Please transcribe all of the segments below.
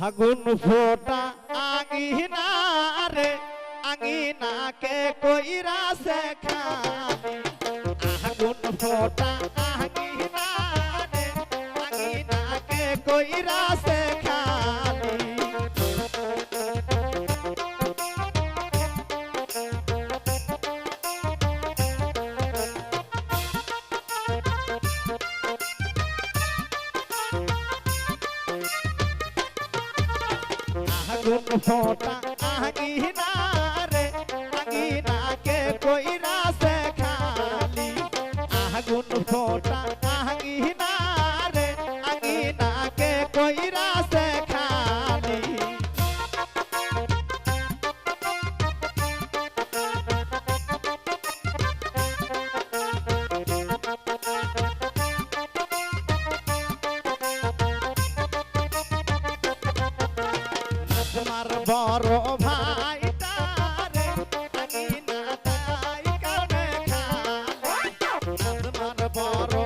আগুন ফোটা আঙিনা রে আঙিনাকে কইরা সে খালি আগুন ফোটা আঙিনা রে আঙিনাকে কইরা সে আগুন ফোটা আগিনা রে তোমার বড় ভাই তোমার বড়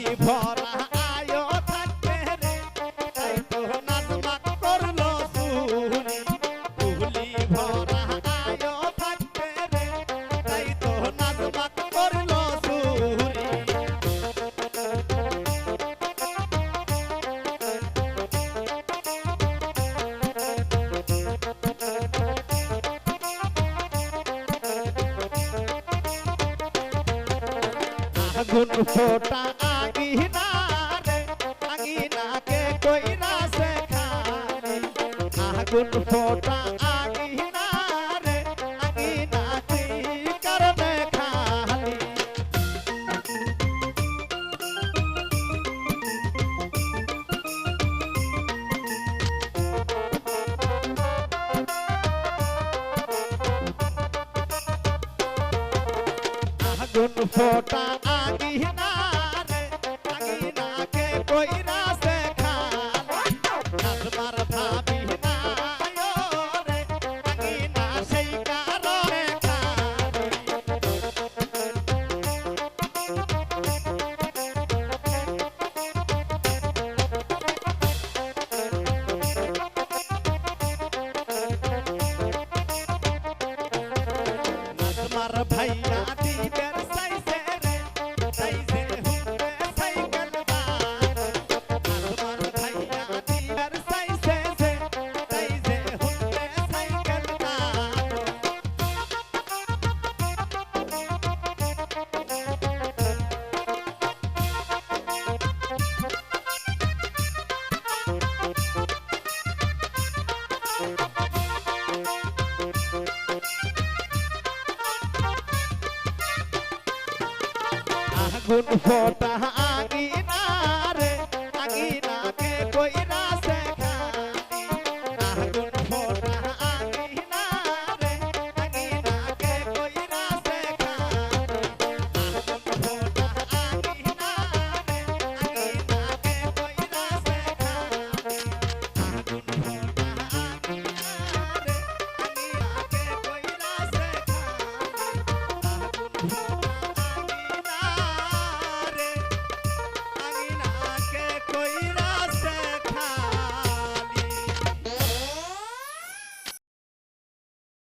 আগুন ফোটা আগিনা রে কইরা সে আগুন ফোটা আগিনা আগুন ফোটা আগিনা রে আগি না কে সে আগুন ফোটা আগি